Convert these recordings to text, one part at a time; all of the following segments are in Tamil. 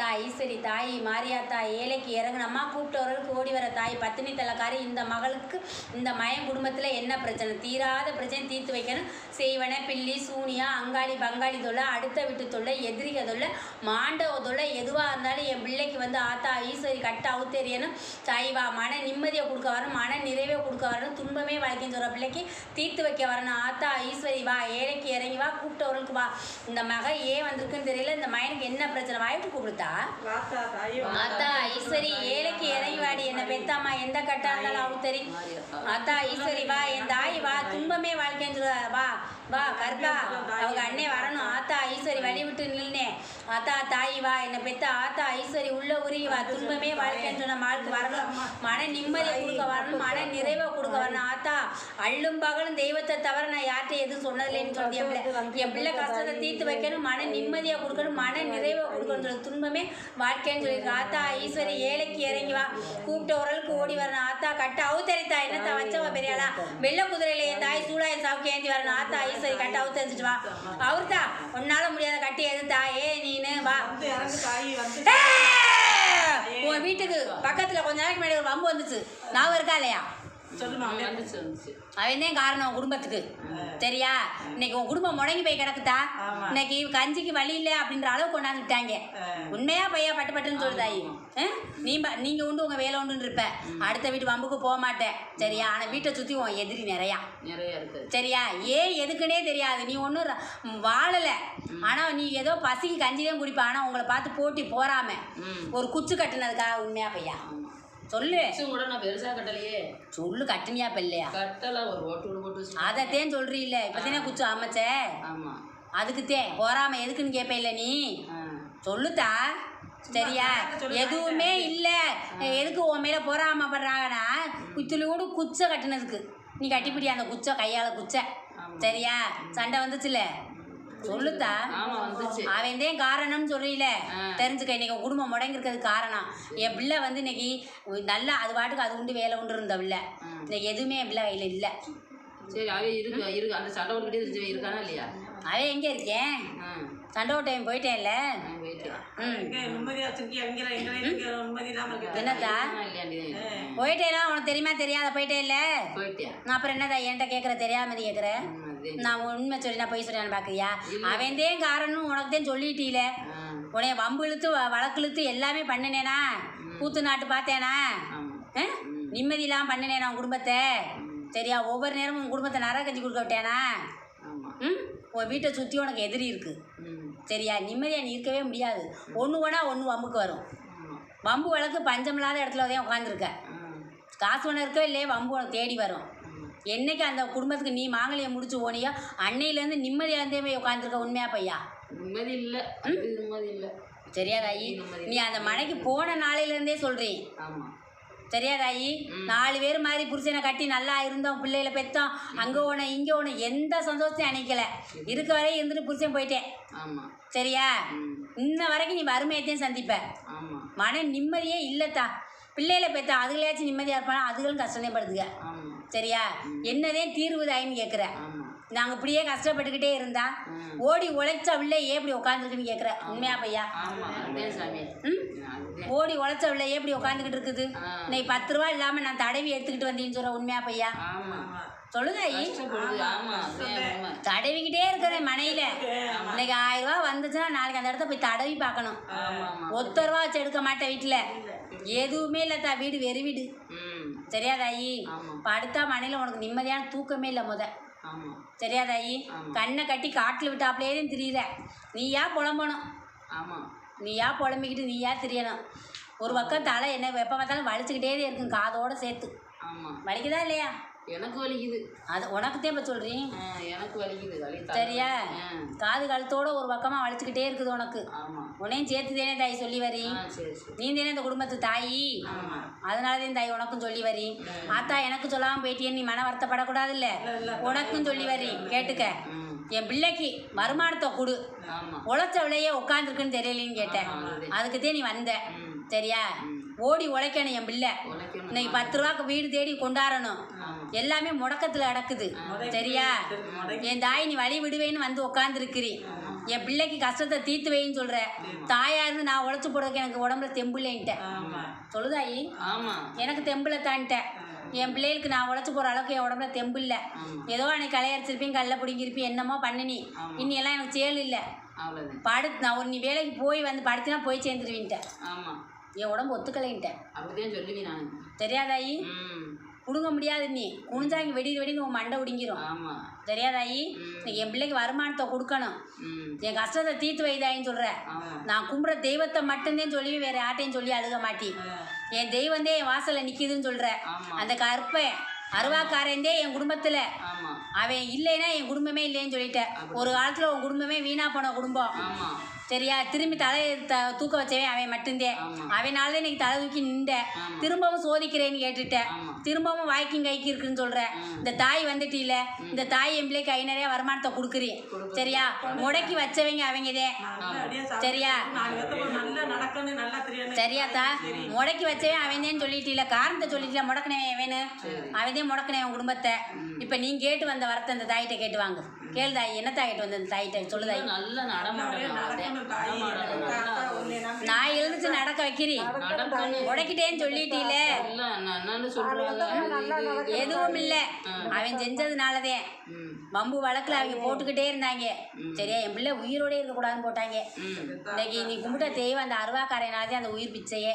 அத்தா ஈஸ்வரி தாய் மாரியாத்தா ஏழைக்கு இறங்குனம்மா கூப்பிட்டவர்களுக்கு ஓடி வர தாய் பத்தினி தலக்காரி இந்த மகளுக்கு இந்த மயன் குடும்பத்தில் என்ன பிரச்சனை? தீராத பிரச்சனை தீர்த்து வைக்கணும். செய்வன பில்லி சூனியா அங்காளி பங்காளி தொல்லை அடுத்த வீட்டு தொல்லை எதிரிக தொல்லை மாண்டவ தொல்லை எதுவாக இருந்தாலும் என் பிள்ளைக்கு வந்து ஆத்தா ஈஸ்வரி கட்ட அவுத்தெரியணும் தாய்வா மன நிம்மதியை கொடுக்க வரணும் மன நிறைவை கொடுக்க வரணும் துன்பமே வாழ்க்கைன்னு சொல்கிற பிள்ளைக்கு தீர்த்து வைக்க வரணும். ஆத்தா ஈஸ்வரி வா ஏழைக்கு இறங்கி வா கூப்பிட்டவர்களுக்கு வா. இந்த மக ஏன் வந்திருக்குன்னு தெரியல இந்த மயனுக்கு என்ன பிரச்சனை? வாய்ப்பு கூப்பிடுத்தா வா. ஆத்தா ஈஸ்வரி ஏழைக்கு இறங்கி வாடி என்ன பெத்தாமா எந்த கட்டா இருந்தாலும் அவங்க தெரி ஆத்தா ஈஸ்வரி வா என் தாய் வா துன்பமே வாழ்க்கைன்னு வா. வா கருப்பா. அவங்க அண்ணே வரணும். ஆத்தா ஈஸ்வரி வழி விட்டு நில்னே ஆத்தா தாய் வா. என்னை பெத்த ஆத்தா ஈஸ்வரி உள்ள உருகி வா. துன்பமே வாழ்க்கைன்னு சொன்ன மாளுக்கு வரணும். மன நிம்மதியை கொடுக்க வரணும். மன நிறைவை கொடுக்க வரணும். ஆத்தா அள்ளும் பகலும் தெய்வத்தை தவிர நான் யார்கிட்ட எதுவும் சொன்னதில்லைன்னு சொல்லி. என் பிள்ளை என் பிள்ளை கஷ்டத்தை தீர்த்து வைக்கணும். மன நிம்மதியை கொடுக்கணும். மன நிறைவை கொடுக்கணும் சொல்லி. துன்பமே வாழ்க்கைன்னு சொல்லியிருக்கு. ஆத்தா ஈஸ்வரி ஏழைக்கு இறங்கி வா. கூப்பிட்ட உரலுக்கு ஓடி வரணும். ஆத்தா கட்ட அவுத்தரித்தா என்னத்தான் வச்சவா பெரியாளா? வெள்ள குதிரையில என் தாய் சூடாய சாவுக்கு ஏந்தி வரணும். ஆத்தா ஈஸ்வரி கட்ட அவுத்தரிச்சிட்டு வா. அவர்தா உன்னால முடியாத கட்டி எதுத்தா ஏ நீனு வா! உன் வீட்டுக்கு பக்கத்துல கொஞ்ச நாளைக்கு முன்னாடி ஒரு வம்பு வந்துச்சு. ஞாபகம் இருக்கா இல்லையா? அவன் தான் காரணம் குடும்பத்துக்கு? சரியா இன்னைக்கு உன் குடும்பம் முடங்கி போய் கிடக்குதா. இன்னைக்கு கஞ்சிக்கு வழி இல்லை அப்படின்ற அளவு கொண்டாந்துட்டாங்க. ஆ. உண்மையா பையா பட்டு பட்டுன்னு சொல்லுதாயி? நீ நீங்க உண்டு உங்க வேலை உண்டுன்னு இருப்ப. அடுத்த வீட்டு வம்புக்கு போக மாட்டேன். சரியா? ஆனா வீட்டை சுத்தி உன் எதிரி நிறையா. நிறைய இருக்கு. சரியா? ஏன் எதுக்குன்னே தெரியாது. நீ ஒன்றும் வாழலை. ஆனால் நீ ஏதோ பசிக்கு கஞ்சி தான் குடிப்ப. ஆனால் உங்களை பார்த்து போட்டி போறாம ஒரு குச்சு கட்டுனதுக்காக உண்மையா பையா? சொல்லு. கூட நான் பெருசா கட்டலையே. சொல்லு கட்டுனியா பிள்ளையா கட்டல ஒரு ஓட்டு போட்டு அதைத்தேன் சொல்றீல்ல. இப்போதானே குச்சு அமைச்ச? ஆமா. அதுக்குத்தேன் போறாம எதுக்குன்னு கேட்ப இல்ல நீ சொல்லுத்தா. சரியா? எதுவுமே இல்லை. எதுக்கு உன் மேல பொறாமப்படுறாங்கன்னா குத்துலோடு குச்சை கட்டுனதுக்கு. நீ கட்டிப்பிடி அந்த குச்சை கையால குச்சை. சரியா? சண்டை வந்துச்சுல சொல்லுத்தா ஆமா வந்துச்சு. அவன் தான் காரணம்னு சொல்றீல. தெரிஞ்சுக்க இன்னைக்கு உன் குடும்பம் முடங்கி இருக்கிறது காரணம். என் பிள்ளை வந்து இன்னைக்கு நல்லா அது பாட்டுக்கு அது உண்டு வேலை உண்டு இருந்த பிள்ளை. இன்னைக்கு எதுவுமே என் பிள்ளை கையில் இல்லை. சரி அவ இருக்கு இருக்கு. அந்த சண்டை இருந்துச்சு. இருக்கானா இல்லையா? அவன் எங்கே இருக்கேன்? சண்டை டைம் போயிட்டேன்ல? என்னத்தா? போயிட்டேனா? உனக்கு தெரியுமா? தெரியாத போயிட்டே இல்லை போயிட்டியா? நான் அப்புறம் என்னதா என்கிட்ட கேட்குற தெரியாம நீ கேட்குற ம், அதே. நான் உண்மை சொல்லி நான் போய் சொல்லியான்னு பார்க்குறியா அவன் தான் காரணம் உனக்கு தான் சொல்லிட்டீல. ஆ. உன்னைய வம்பு இழுத்து வ- வழக்கு இழுத்து எல்லாமே பண்ணினேனா? கூத்து நாட்டு பார்த்தேனா? நிம்மதி இல்லாமல் பண்ணினேனா உன் குடும்பத்தை? சரியா ஒவ்வொரு நேரமும் உன் குடும்பத்தை நர கஞ்சி கொடுக்க விட்டேனா? ம்? உன் வீட்டை சுற்றி உனக்கு எதிரி இருக்கு. ம். சரியா நிம்மதியாக நீ இருக்கவே முடியாது. ஒன்று வேணா ஒன்று வம்புக்கு வரும். வம்பு வழக்கு பஞ்சம் இல்லாத இடத்துல தான் உட்காந்துருக்க காசு ஒன்று இருக்கோ இல்லையே வம்பு உனக்கு தேடி வரும். என்னைக்கு அந்த குடும்பத்துக்கு நீ மாங்கலியை முடிச்சு ஓனியோ அன்னையிலேருந்து நிம்மதியாக இருந்தே போய் உட்காந்துருக்க உண்மையா பையா? நிம்மதி இல்ல. நிம்மதி இல்ல. சரியா தாயி நீ அந்த மனைக்கு போன நாளையிலேருந்தே சொல்கிறேன் ஆமா. சரியா தாயி நாலு பேர் மாதிரி புருஷனை கட்டி நல்லா இருந்தோம் பிள்ளைகளை பெற்றோம். அங்கே ஒன்று இங்கே ஒன்று எந்த சந்தோஷத்தையும் அணைக்கல. இருக்க வரையும் இருந்துட்டு புருஷன் போயிட்டேன். சரியா? இன்ன வரைக்கும் நீ வறுமையத்தையும் சந்திப்ப. மன நிம்மதியே இல்லைத்தா. பிள்ளைகளை பெற்றா அதுகளையாச்சும் நிம்மதியாக இருப்பானா? அதுகளும் கஷ்டமே படுதுங்க ஆமா. சரியா? என்னதே தீர்வு தாயின்னு கேட்குற ஆமா. நாங்கள் இப்படியே கஷ்டப்பட்டுக்கிட்டே இருந்தா. ஓடி உழைச்ச இப்படி உட்காந்துருக்குன்னு கேட்குற உண்மையா பையா? ஓடி உழைச்ச இப்படி உட்காந்துக்கிட்டு இருக்குது. இன்னைக்கு பத்து ரூபா இல்லாமல் நான் தடவி எடுத்துக்கிட்டு வந்தேன்னு சொல்ற உண்மையா பையா? ஆமா. சொல்லுங்க தடவிக்கிட்டே இருக்கிறேன் மனையில. இன்னைக்கு ஆயிரம் ரூபா வந்துச்சுன்னா நாளைக்கு அந்த இடத்த போய் தடவி பார்க்கணும். ஒத்த ரூபா வச்சு எடுக்க மாட்டேன் வீட்டில் எதுவுமே இல்லைத்தா வீடு வெறு வீடு. ம் சரியா தாயி ஆமா. படுத்தா மனையில் உனக்கு நிம்மதியான தூக்கமே இல்லை முத. ஆமா. சரியா தாயி ஆமா. கண்ணை கட்டி காட்டில் விட்டாப்லேயே திரியிற நீயா புலம்பணும். நீயா புலம்பிக்கிட்டு நீயா திரியணும். ஒரு பக்கம் தலை என்ன எப்போ பார்த்தாலும் வலிச்சுக்கிட்டே இருக்கும் காதோட சேர்த்து. வலிக்குதா இல்லையா? எனக்கு வலிக்குது. அது உனக்கு இப்போ சொல்கிறீங்க ஆ, எனக்கு வலிக்குது வலி சரியா? காது கழுத்தோட ஒரு பக்கமாக வலிச்சுக்கிட்டே இருக்குது உனக்கு. ஆமா. உன்னையும் சேர்த்து தானே தாய் சொல்லி வரி. நீ தானே இந்த குடும்பத்து தாயி. அதனால தான் தாய் உனக்கும் சொல்லி வரி. ஆத்தா எனக்கு சொல்லாமல் போயிட்டியேன்னு நீ மன வருத்தப்படக்கூடாதுல்ல? உனக்கும் சொல்லி வரி. கேட்டுக்க. என் பிள்ளைக்கு வருமானத்தை கொடு. உழைச்சவளையே உட்காந்துருக்குன்னு தெரியலன்னு கேட்டேன். அதுக்கு நீ வந்த. சரியா? ஓடி உழைக்கணும் என் பிள்ளை. இன்னைக்கு பத்து ரூபாய்க்கு வீடு தேடி கொண்டாடணும் எல்லாமே முடக்கத்தில் நடக்குது சரியா? என் தாய் நீ வழி விடுவேன்னு வந்து உட்காந்துருக்கிறீ என் பிள்ளைக்கு கஷ்டத்தை தீர்த்து வைன்னு சொல்ற. தாயா இருந்து நான் உழைச்சு போடுறதுக்கு எனக்கு உடம்புல தெம்புலேன்ட்டேன் சொல்லுதாயி ஆமா. எனக்கு தெம்பில் தான்ட்டேன் என் பிள்ளைகளுக்கு நான் உழைச்சி போகிற அளவுக்கு என் உடம்புல தெம்பு இல்லை. ஏதோ அன்னைக்கு களையரிச்சிருப்பேன் கல்ல பிடிங்கிருப்பேன் என்னமோ பண்ணினி. இன்னியெல்லாம் எனக்கு செயல் இல்லை. அவ்வளவுதான் படு நான் ஒரு நீ வேலைக்கு போய் வந்து படுத்தினா போய் சேர்ந்துருவீன்ட்டேன் என் உடம்பு ஒத்துக்கலைன்ட்டேன் அப்படிதான் சொல்லுவேன் நான். தெரியாதாயி புடுங்க முடியாது நீ. குனிஞ்சா இங்கே வெடி வெடின்னு உன் மண்டை உடிங்கிரும். தெரியாதாயி? என் பிள்ளைக்கு வருமானத்தை கொடுக்கணும். என் கஷ்டத்தை தீர்த்து வைதாயின்னு சொல்கிற நான் கும்பிட்ற தெய்வத்தை மட்டும்தான் சொல்லி வேற யார்ட்டையும் சொல்லி அழுக மாட்டி. என் தெய்வந்தே என் வாசல்ல நிக்குதுன்னு சொல்ற. ஆமா. அந்த கற்பை அருவாக்காரந்தே என் குடும்பத்துல. அவன் இல்லைன்னா என் குடும்பமே இல்லைன்னு சொல்லிட்டேன் ஒரு காலத்துல உன் குடும்பமே வீணா போன குடும்பம். சரியா திரும்பி தலையை த தூக்க வச்சவன் அவன் மட்டும்தே. ஆமா. அவனால இன்னைக்கு தலை தூக்கி நின்ற. திரும்பவும் சோதிக்கிறேன்னு கேட்டுட்டேன். திரும்பவும் வாய்க்கும் கைக்கு இருக்குன்னு சொல்ற. இந்த தாய் வந்துட்டீல இந்த தாய் என் பிள்ளைக்கு கை நிறைய வருமானத்தை கொடுக்குறீன் சரியா? முடக்கி வச்சவங்க அவங்கதே. சரியா? சரியாத்தா முடக்கி வச்சவன் அவன் சொல்லிட்டீல காரணத்தை சொல்லிட்டீல முடக்கினவன் அவனு அவன் தான் முடக்கினவன் குடும்பத்தை. இப்போ நீ கேட்டு வந்த வரத்தை அந்த தாயிட்ட கேட்டு வாங்க. கேளு தாய் என்ன தாயிட்ட வந்து அந்த தாயிட்ட சொல்லு தாய். நல்ல நான் எழுந்துச்சு நடக்க வைக்கிறேன். நடக்கணும் முடக்கிட்டேன்னு சொல்லிட்டீல எதுவும் இல்லை. அவன் செஞ்சதுனாலதே. பம்பு வழக்கில் அவங்க போட்டுக்கிட்டே இருந்தாங்க. சரியா? என் பிள்ளை உயிரோடே இருக்கக்கூடாதுன்னு போட்டாங்க. இன்னைக்கு நீ கும்பிட்ட தெய்வம் அந்த அருவாக்காரையினாலதே அந்த உயிர் பிச்சையே.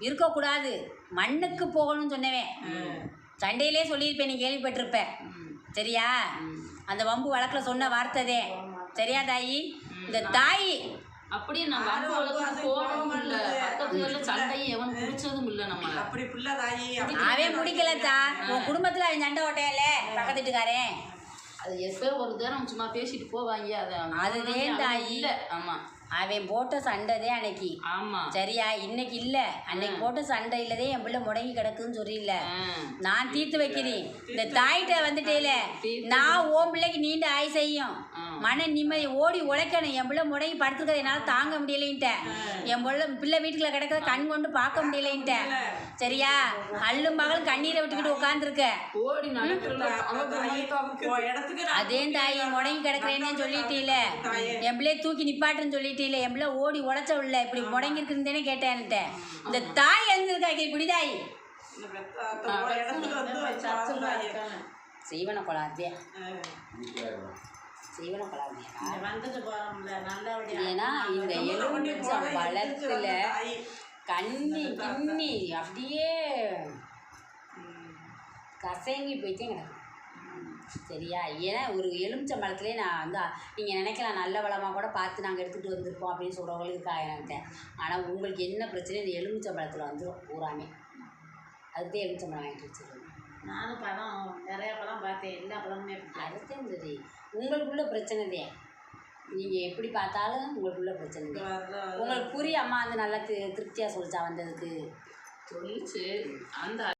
இருக்கக்கூடாது. மண்ணுக்கு போகணும்னு சொன்னவன். சண்டையிலே சொல்லியிருப்பேன் நீ கேள்விப்பட்டிருப்ப. சரியா? அந்த வம்பு வழக்கில் சொன்ன வார்த்தைதே. சரியா தாயி? இந்த தாய் அப்படியே நம்ம அம்மா வளர்த்து போகவும் இல்ல. பக்கத்துல சண்டையும் எவன் பிடிச்சதும் இல்ல நம்மள. அப்படி புள்ள தாயி அவன் பிடிக்கலத்தா உன் குடும்பத்தில் அவன் சண்டை ஓட்டையில பக்கத்து வீட்டுக்காரன் அது எப்போ ஒரு நேரம் சும்மா பேசிட்டு போவாங்க. அது அதுதான் தாயி. இல்ல. ஆமா. அவன் போட்ட சண்டைதே அன்னைக்கு. ஆமா. சரியா? இன்னைக்கு இல்ல. அன்னைக்கு போட்ட சண்டையிலதே என் பிள்ளை முடங்கி கிடக்குன்னு சொல்லியில்ல ஆ. நான் தீர்த்து வைக்கிறேன். இந்த தாயிட்ட வந்துட்டேல. நான் ஓன் பிள்ளைக்கு நீண்ட ஆய் செய்யும். மன நிம்மதி ஓடி உழைக்கணும். என் பிள்ளை முடங்கி படுத்துக்கிறத என்னால் தாங்க முடியலைன்ட்டேன் என் பிள்ளை பிள்ளை வீட்டுல கிடக்கிறத கண் கொண்டு பார்க்க முடியலைன்ட்டேன் சரியா? அள்ளும் மகளும் கண்ணீரை விட்டுக்கிட்டு உட்காந்துருக்க அதே தாயி முடங்கி கிடக்குறேன்னு சொல்லிட்டீல. என் பிள்ளைய தூக்கி நிப்பாட்டுன்னு சொல்லிட்டீல. என் பிள்ளை ஓடி உழைச்ச உள்ள இப்படி முடங்கி இருக்குன்னு கேட்டேன் என்கிட்ட. இந்த தாய் எழுந்திருக்கா இப்படி தாய். சீவன கொலாதே ஆ. சீவன ஏன்னா இந்த எலுமிச்சம் பழத்துல கண்ணி கிண்ணி அப்படியே கசங்கி போயிட்டே கிடக்கு. சரியா? ஏன்னா ஒரு எலுமிச்சம் பழத்துலேயே நான் வந்து நீங்கள் நினைக்கலாம் நல்ல வளமாக கூட பார்த்து நாங்கள் எடுத்துகிட்டு வந்திருப்போம் அப்படின்னு சொல்கிறவங்களுக்கு இருக்கா என்கிட்ட. ஆனால் உங்களுக்கு என்ன பிரச்சனை? இந்த எலுமிச்சம் பழத்தில் வந்துடும் பூராமே. அதுக்கு எலுமிச்சம் பழம் வாங்கிட்டு வச்சிருக்கேன் நானும் படம் நிறைய படம் பார்த்தேன். எல்லா படமுமே அதுதான் சரி உங்களுக்குள்ள பிரச்சனை தான் நீங்கள் எப்படி பார்த்தாலும் உங்களுக்குள்ள பிரச்சனை தான் உங்களுக்கு புரிய அம்மா வந்து நல்லா தி திருப்தியாக சொல்லிச்சா வந்ததுக்கு? சொல்லிச்சு. அந்த